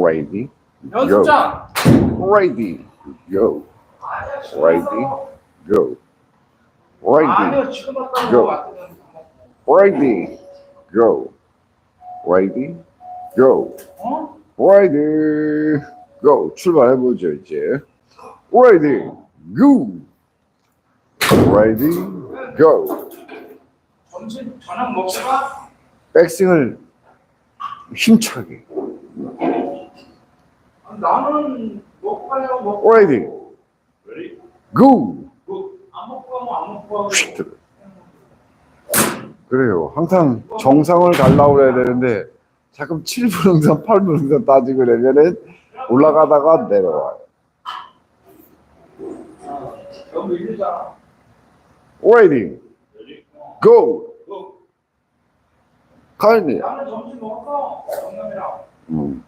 ready, 연습장. ready, go, ready, go, ready, Go. ready, go, ready, go, 어? ready, go. 출발해 보죠 이제. ready, go, ready, go. 점심 저녁 먹다가 백스윙을 힘차게. 아, 나는 먹고 가려고 먹고 ready, go. 뭐안 먹고 가면 안 먹고 휙 들어. 그래요. 항상 정상을 그래야 되는데 자꾸 7분 응선, 8분 응선 따지고 그러면은 올라가다가 내려와요. 너무 일리잖아. Ready, go. 가야지. 나는 점심 먹었어. 영남이랑. 음.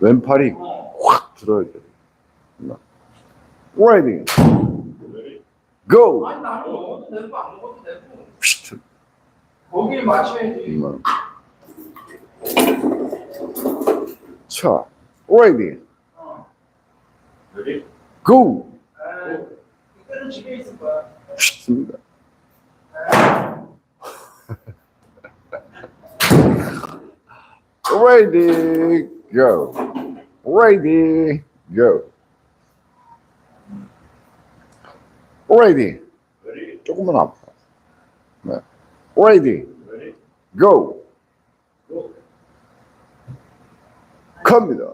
왼팔이 어. 확 들어야 돼. Ready, go. 아니 나는 먹어도. 거기에 맞춰야지. 음. 자, ready, 어. go. 있을 거야. 쉽습니다. Ready, go. Ready, go. Ready. 조금만 아파. 네. Ready, go. 갑니다.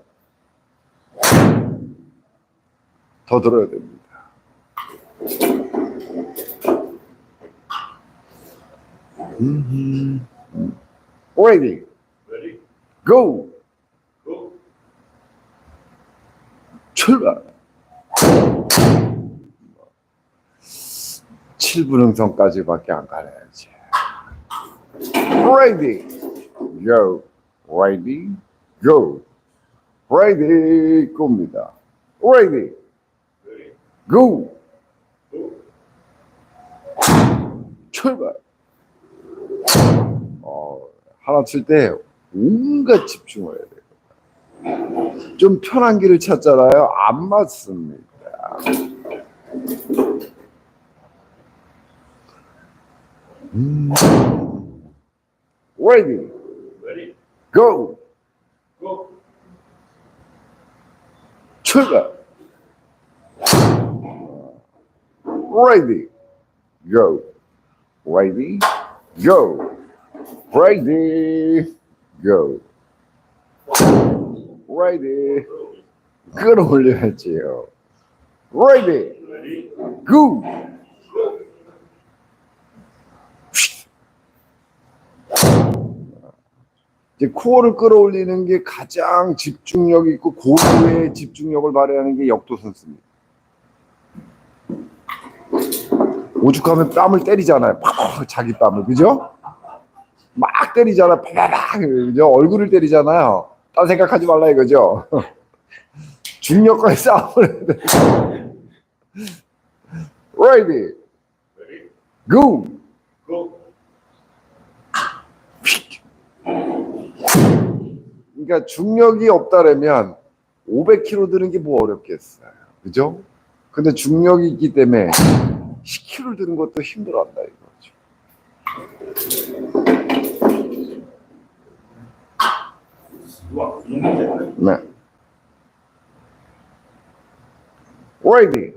더 들어야 됩니다. 음. Ready, go. 출발. 7분 응선까지밖에 안 가야지. Ready, go. Ready, go. Ready, go입니다. Ready, go. 출발. 어, 하나 칠 때 온갖 집중을 해야 돼요. 좀 편한 길을 찾잖아요. 안 맞습니다. 음. Ready, go. 출발. Ready, go. Ready, go. Ready, go. Ready. 끌어올려야지요. Ready, go. 이제 코어를 끌어올리는 게 가장 집중력 있고 고도의 집중력을 발휘하는 게 역도 선수입니다. 오죽하면 뺨을 때리잖아요. 팍 자기 뺨을 그죠? 막 때리잖아. 파바박 그죠? 얼굴을 때리잖아요. 딴 생각하지 말라 이거죠. 중력과의 싸움을 돼. Ready, go. 그러니까 중력이 없다라면 500kg 드는 게 뭐 어렵겠어요. 그죠? 근데 중력이 있기 때문에 10kg 드는 것도 힘들어한다 이거죠. 네. Ready,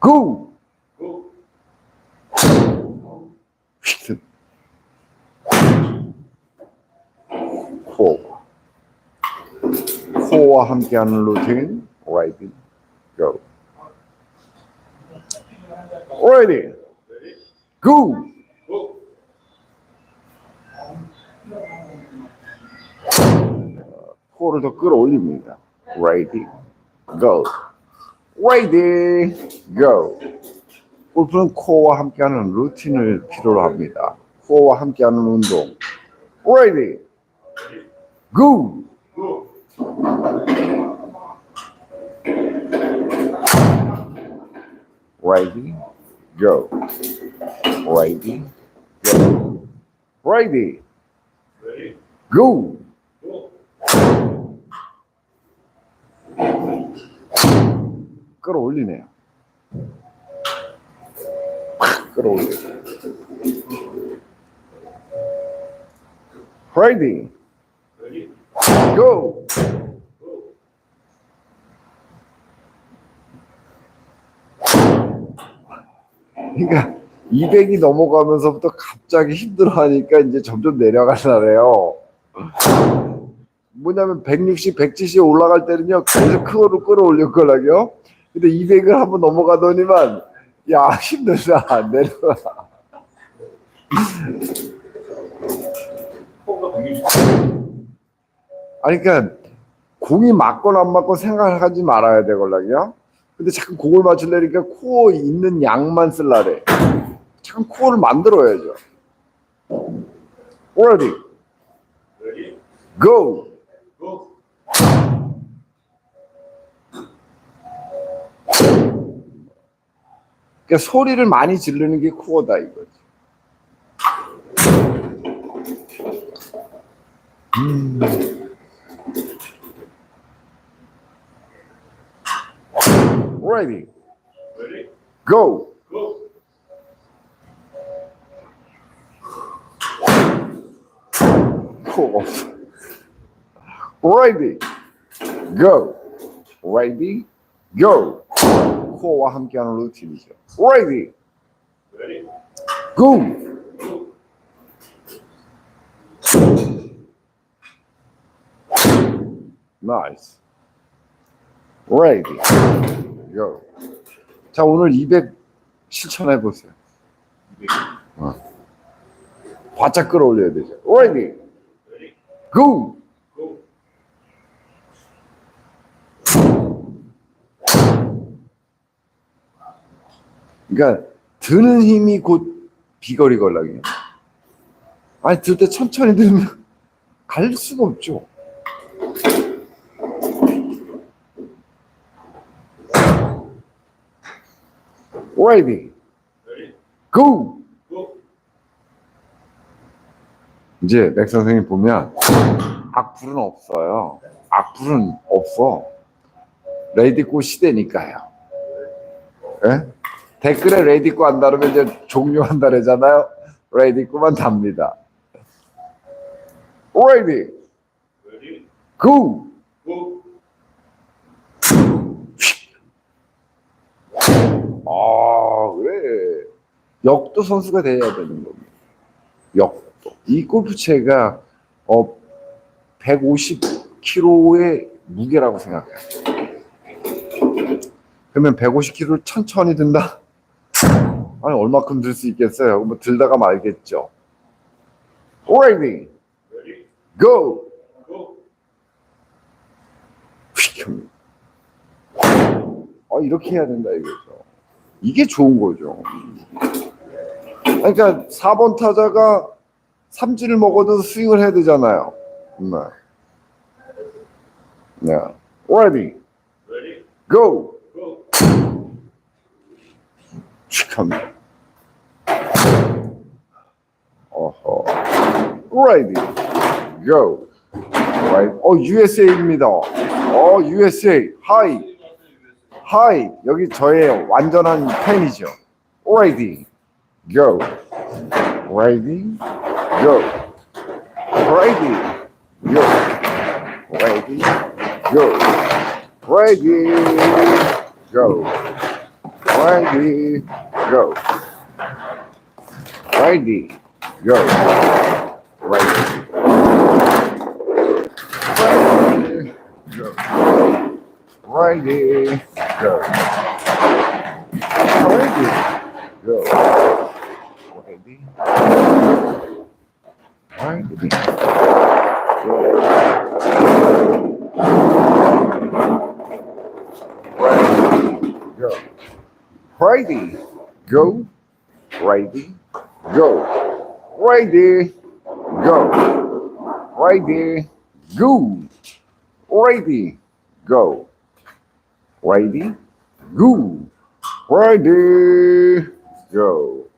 go. 코. 코와 함께하는 루틴. Ready, go. Ready, go. 코를 더 끌어올립니다. Ready, go. Ready, go. 골프는 코어와 함께하는 루틴을 필요로 합니다. 코어와 함께하는 운동. Ready, go. Ready, go. Ready, go. Ready, go. 끌어올리네요. 팍 끌어올리고. Ready, go. 그러니까 200이 넘어가면서부터 갑자기 힘들어하니까 이제 점점 내려가려래요. 뭐냐면 160, 170 올라갈 때는요 계속 크고로 끌어올릴 거라고요. 근데 200을 한번 넘어가더니만 야 힘들다 160. 아니 그러니까 공이 맞건 안 맞건 생각하지 말아야 되걸라요. 근데 자꾸 공을 맞추려니까 코어 있는 양만 쓸라래. 참 코어를 만들어야죠. Ready, Ready? go. Go. 그러니까 소리를 많이 지르는 게 코어다 이거지. 음. 코어 없어. Ready, go. Ready, go. 코어와 함께하는 루틴이죠. Ready, go. Nice. Ready. 자 오늘 200 실천해 보세요. 200. 바짝 끌어올려야 되죠. Ready. 그러니까 드는 힘이 곧 비거리 걸락이에요. 아니 들 때 천천히 들면 갈 수가 없죠. Ready, go. 이제 맥 선생님 보면 악플은 없어요. 악플은 없어. 레디코 시대니까요. 예? 댓글에 레디코 안 다르면 이제 종료한다 그러잖아요. 레디코만 답니다. Ready, Ready? go. Go. 아 그래. 역도 선수가 돼야 되는 겁니다. 역도. 이 골프채가 어 150kg의 무게라고 생각해요. 그러면 150kg를 천천히 든다? 아니 얼마큼 들 수 있겠어요? 뭐 들다가 말겠죠. Ready, go. Go. 휙. 아, 이렇게 해야 된다 이거죠. 이게 좋은 거죠. 그러니까 4번 타자가 삼진을 먹어도 스윙을 해야 되잖아요. 네. 네. Ready? go. Go. 휙 합니다. 어허. Ready, go. Right. 어, USA입니다. 어, USA. 하이. 하이. 여기 저의 완전한 팬이죠. Ready, go. Ready, go. Ready, go. Ready, go. Ready, go. Friday, go. Friday, go. Right. Friday, go. Friday, go. Ready, go. Ready, go. Ready, go. Ready, go. Ready, go. Ready, go. Ready, go.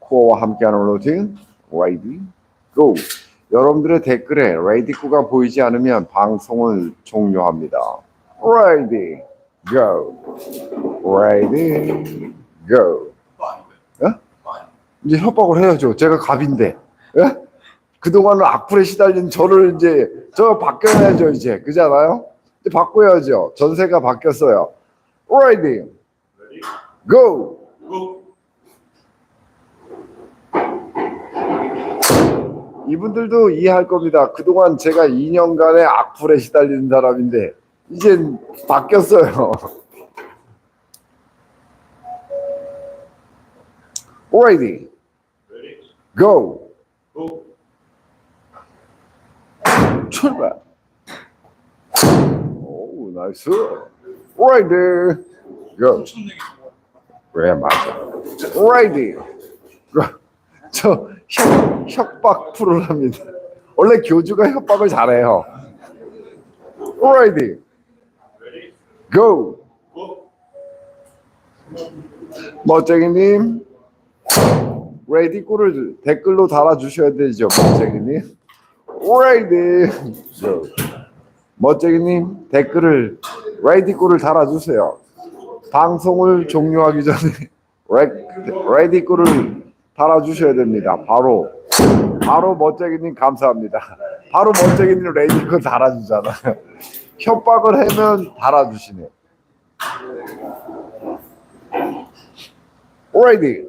코어와 함께하는 루틴, ready, go. 여러분들의 댓글에 go가 보이지 않으면 방송을 종료합니다. Ready, go. Ready, go. 어? 이제 협박을 해야죠. 제가 갑인데. 예? 그동안은 악플에 시달린 저를 이제 저 바뀌어야죠 이제 그잖아요. 이제 바꿔야죠. 전세가 바뀌었어요. Ready? go. Go. 이분들도 이해할 겁니다. 그동안 제가 2년간의 악플에 시달리는 사람인데 이젠 바뀌었어요. Ready, Ready? go. Go. 출발. 오, 나이스. Ready, go. 왜 맞아? Ready, go. 저 협, 협박 프로랍니다. 원래 교주가 협박을 잘해요. Ready, Ready? Go. 멋쟁이님, 레디 꿀을 댓글로 달아주셔야 되죠, 멋쟁이님. 레디, go. 멋쟁이님 댓글을 레디 꿀을 달아주세요. 방송을 종료하기 전에 레, 레디 꿀을 달아주셔야 됩니다. 바로 바로 멋쟁이님 감사합니다. 바로 멋쟁이님 레디 꿀 달아주잖아요. 협박을 하면 달아주시네. Ready,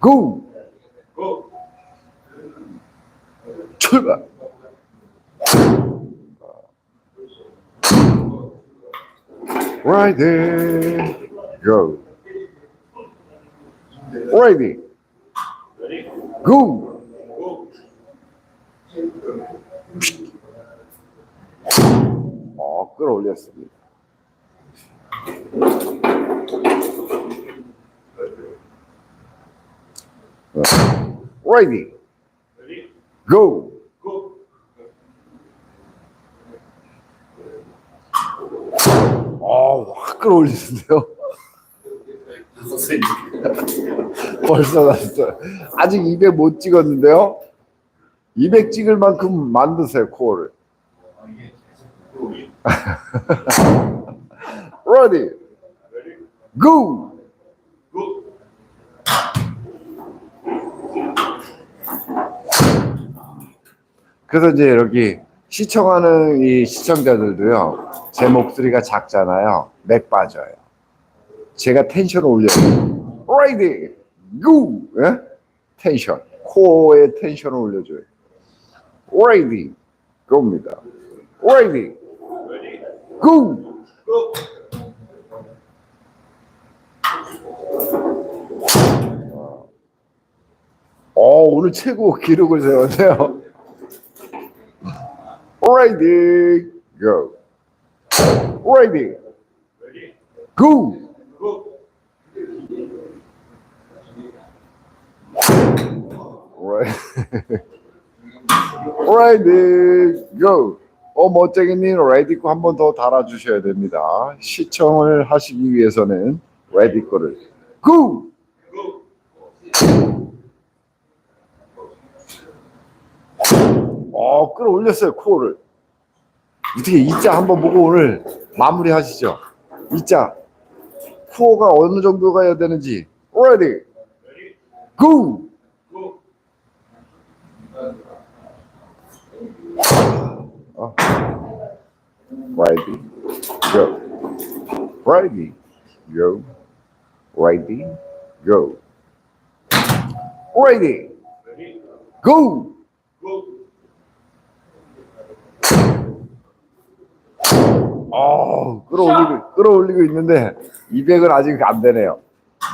go. Go. 출발. Ready, go. Ready, Ready? go. Go. 어, 끌어올렸습니다. Ready. 어, 확 끌어올리는데요. 벌써 났어요. 아직 200 못 찍었는데요. 200 찍을 만큼 만드세요, 코어를. Ready, go. Go. 그래서 이제 여기 시청하는 이 시청자들도요, 제 목소리가 작잖아요. 맥 빠져요. 제가 텐션을 올려요. Ready, go. 예? 텐션. 코어의 텐션을 올려줘요. Ready, go입니다. Ready, Go. 어, 오늘 최고 기록을 세웠네요. Ready, go. Ready. Go. Ready, go. 어, 멋쟁이님, 레디 거한번 더 달아주셔야 됩니다. 시청을 하시기 위해서는 레디 go. Go. 어, 끌어올렸어요, 코어를. 어떻게 이자 한번 보고 오늘 마무리 하시죠. 이자. 코어가 어느 정도 가야 되는지. Ready? go. Go. Ready, go. Ready, go. Ready, go. Ready? go. 어, 끌어올리고, 끌어올리고 있는데 200은 아직 안 되네요.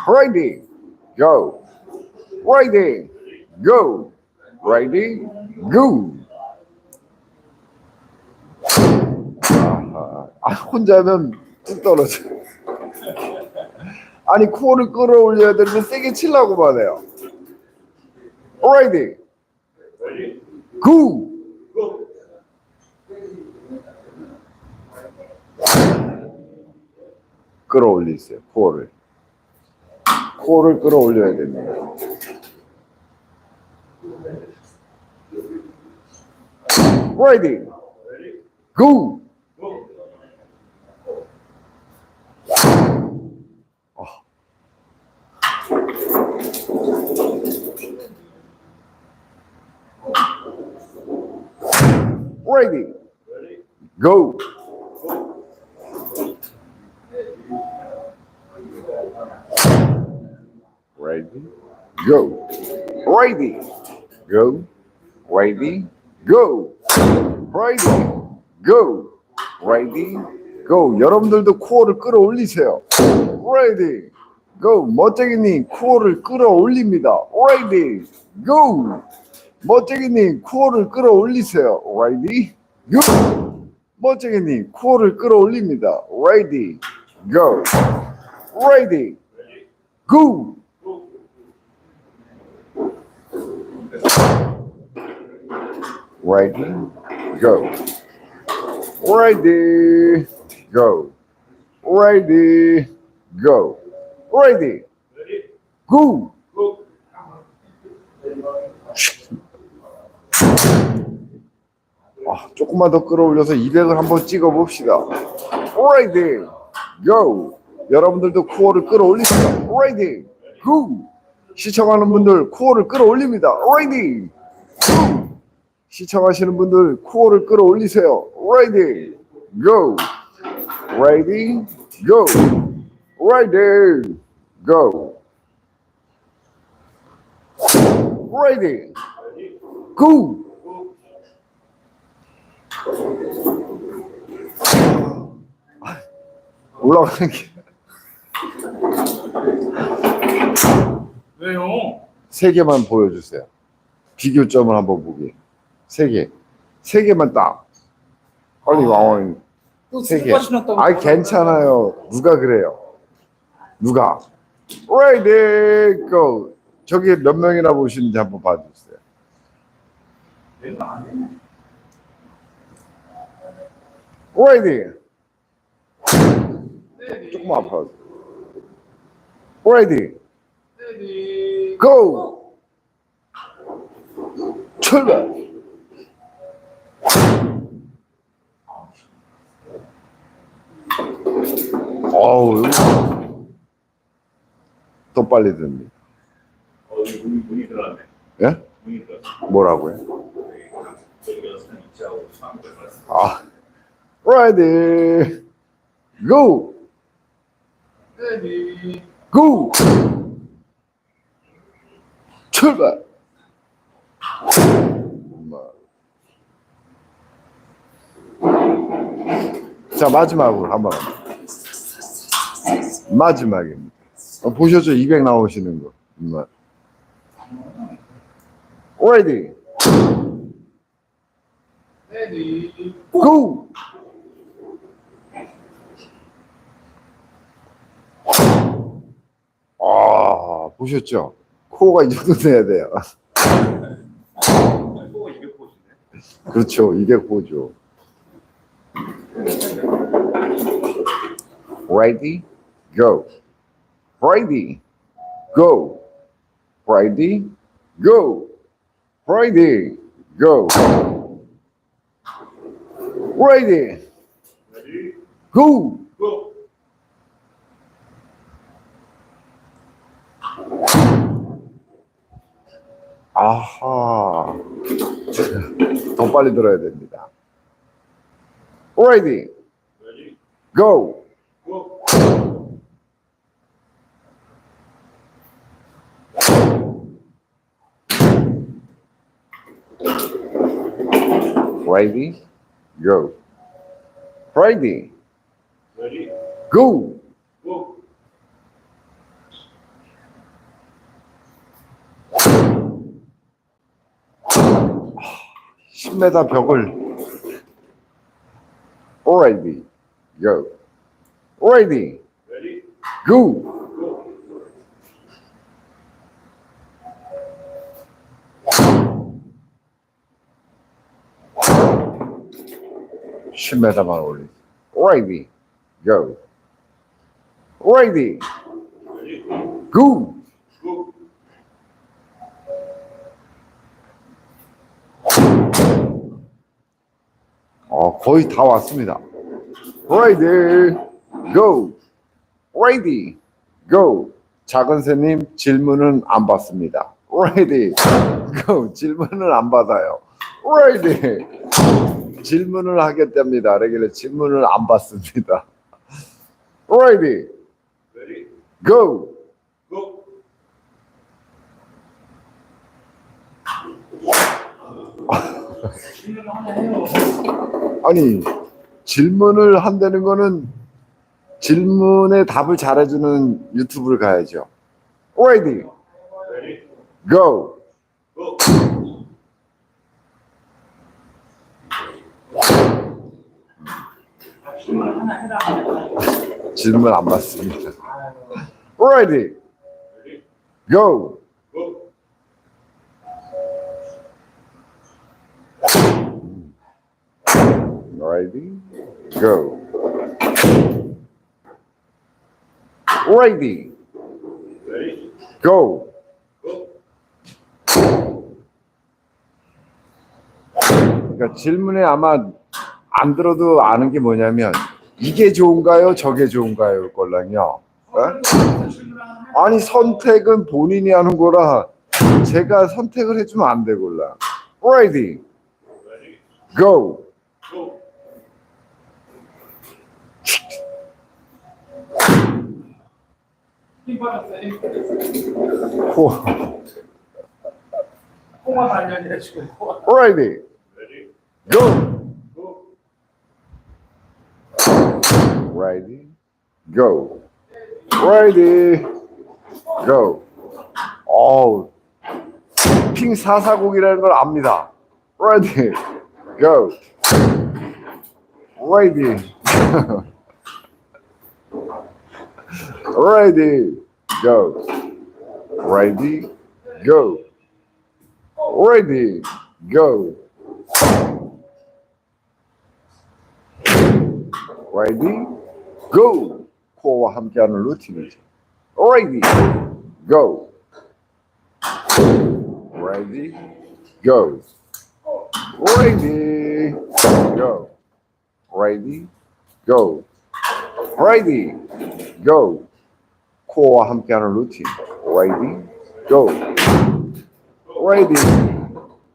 Ready, go. Ready, go. Ready, go. 아, 혼자면 뚝 떨어져. 아니 코어를 끌어올려야 되는데 세게 해요. Ready, Ready? go. 끌어올리세요. 코어를. 코어를 끌어올려야 됩니다. Ready. Ready, go. Ready, go. Ready, go. Ready, go. Ready, go. Ready, go. 여러분들도 코어를 끌어올리세요. Ready, go. 멋쟁이님 코어를 끌어올립니다. Ready, go. 멋쟁이님 코어를 끌어올리세요. Ready, go. 멋쟁이님 코어를 끌어올립니다. Ready, go. Ready, go. Ready, go. Ready, go. Ready, go. Ready, go. go. 아, 조금만 더 끌어올려서 200을 한번 찍어 봅시다. Ready, go. 여러분들도 코어를 끌어올리세요. Ready, go. 시청하는 분들 코어를 끌어올립니다. Ready, go. 시청하시는 분들 코어를 끌어올리세요. Ready, go. Ready, go. Ready, go. Ready, ready, go. 올라가는 게. 왜요? 세 개만 보여주세요. 비교점을 한번 보게. 세 개. 세 개만 딱. 빨리 왕원. 세 개. 아이, 괜찮아요. 누가 그래요? 누가? Ready, go. 저기 몇 명이나 보시는지 한번 봐주세요. Ready. 조금 아파. Ready, go. 출발. 어우, 또 빨리 듭니다. 어, 이 문이 문이 들어왔네. 예? 문이 들어왔어. 뭐라고요? 아, ready, go, ready, go. 출발. 자 마지막으로 한번 마지막입니다. 어, 보셨죠? 200 나오시는 거. 엄마. ready, ready, go. 아 보셨죠? 코어가 이 정도 돼야 돼요. 코가 200포시네. 그렇죠. 이게 코죠. Ready, go. Ready, go. Ready, go. Ready, go. Ready, go. 아하. 더 빨리 들어야 됩니다. Ready, ready, go. go. Ready, go. Ready, ready, go. go. 10m 벽을 Ready, go. Ready, ready, go. go. 10m만 올리. Ready, go. Ready, ready, go. go. 어, 거의 다 왔습니다. Ready, go. Ready, go. 작은 새님 질문은 안 받습니다. Ready, go. 질문은 안 받아요. Ready. 질문을 하겠답니다. 그러길래 질문을 안 받습니다. Ready? go. Go. 아니 질문을 한다는 거는 질문에 답을 잘해주는 유튜브를 가야죠. Ready, go. 질문 안 받습니다. Ready. Go. Ready, go. Ready, Ready? go. Go. 그러니까 질문에 아마 안 들어도 아는 게 뭐냐면 이게 좋은가요, 저게 좋은가요, 걸랑요. 해라. 아니 선택은 본인이 하는 거라 제가 선택을 해주면 안. Ready, Ready? go. Go. Ready. Go. Ready, go. Ready, go. 어우, 핑 440이라는 걸 압니다. Ready, go. Ready. Ready, go. Ready, go. Ready, go. Ready, go. Kowa hamkiano lutinit. Ready, go. Ready, go. Ready, go. Ready, go. Ready, go. 코어와 함께하는 루틴. Ready, go. Ready,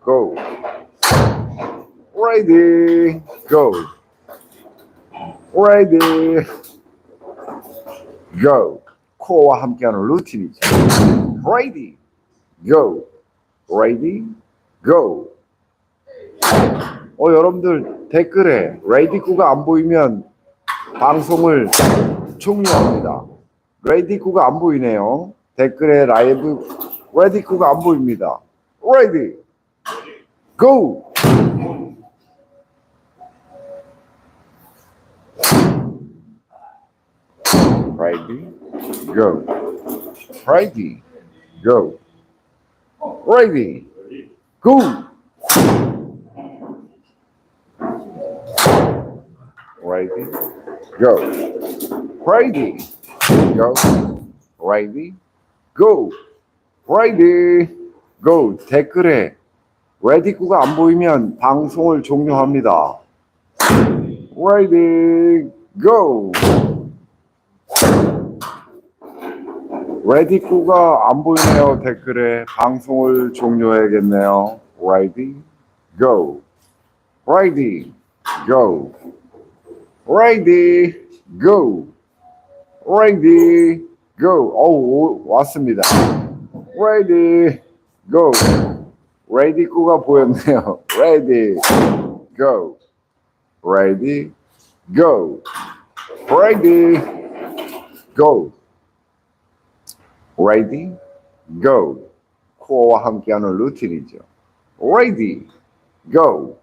go. Ready, go. Ready, go. 코어와 함께하는 루틴이죠. Ready, go. Ready, go. 어 여러분들 댓글에 레디꾸가 안 보이면 방송을 종료합니다. 레디꾸가 안 보이네요. 댓글에 라이브 레디꾸가 안 보입니다. Go. Ready, go. Ready, go. Ready, Ready? go. Ready, go. Ready, go. Ready, go. Ready, go. 댓글에 레디꾸가 안 보이면 방송을 종료합니다. Ready, go. 레디꾸가 안 보이네요. 댓글에 방송을 종료해야겠네요. Ready, go. Ready, go. Ready, go. Ready, go. 오, 왔습니다. Ready, go. 레디꾸가 보였네요. Ready, go. Ready, go. Ready, go. Ready, go. 코어와 함께하는 루틴이죠. Ready, go.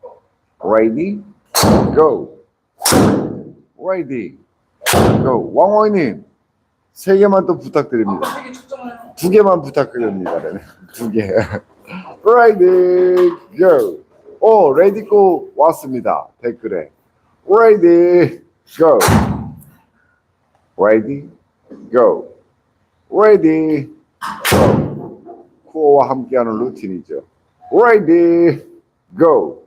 Ready, go. Ready, go. 왕왕님, 세 개만 또 부탁드립니다. 아. 두 개만 부탁드립니다. 네. 두 개. Ready, go. 오, ready, go 왔습니다. 댓글에. Ready, go. Ready, go. Ready, go. 코어와 함께하는 루틴이죠. Ready, go.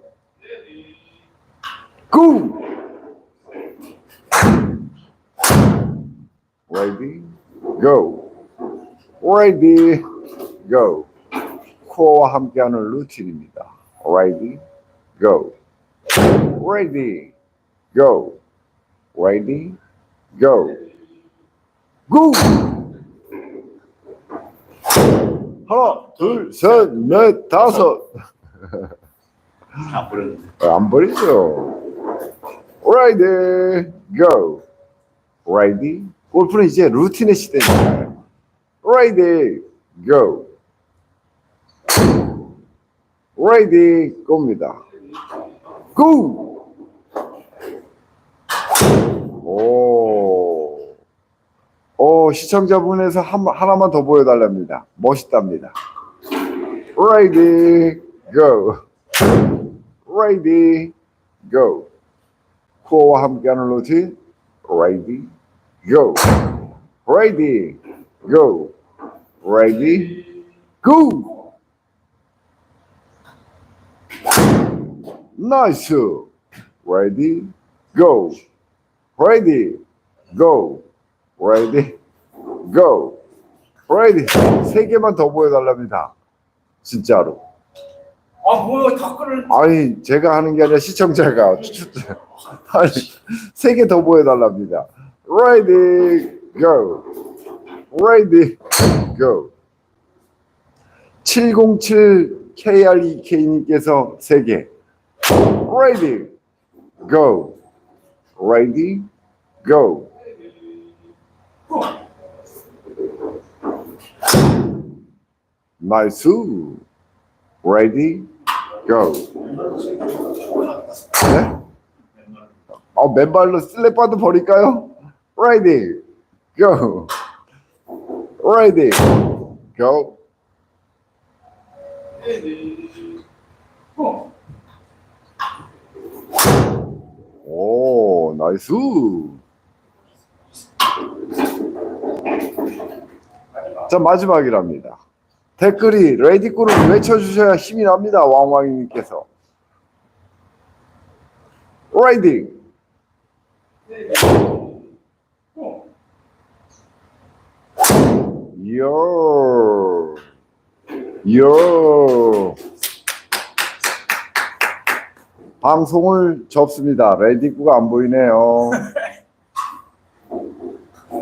Go. Ready, go. Ready, go. 코어와 함께하는 루틴입니다. Ready, go. ready, go. ready, go. go. 하나, 둘, 셋, 넷, 다섯. 안 버렸는데. 안 버리죠. ready, go. ready. 골프는 이제 루틴의 시대니까요. ready, go. ready, go입니다. go. 오. 오, 시청자분에서 한, 하나만 더 보여달랍니다. 멋있답니다. ready, go. ready, go. 코어와 함께하는 루틴. ready, go. ready, go. ready, go. 나이스. ready, go. ready, go. ready, go. ready. 세 개만 더 보여달랍니다. 진짜로. 아 뭐야 탁구를 아니 제가 하는 게 아니라 시청자가 아니 세 개 더 보여달랍니다. Ready, go. Ready, go. 707 KREK님께서 세 개. Ready, go. Ready, go. 나이스. Ready, go. 네? 어, 맨발로 슬랩바도 버릴까요? Ready, go. Ready, go. 오, 나이스. 자, 마지막이랍니다. 댓글이 레디꾸를 외쳐주셔야 힘이 납니다. 왕왕이님께서. 레디. 요. 요. 방송을 접습니다. 레디꾸가 안 보이네요.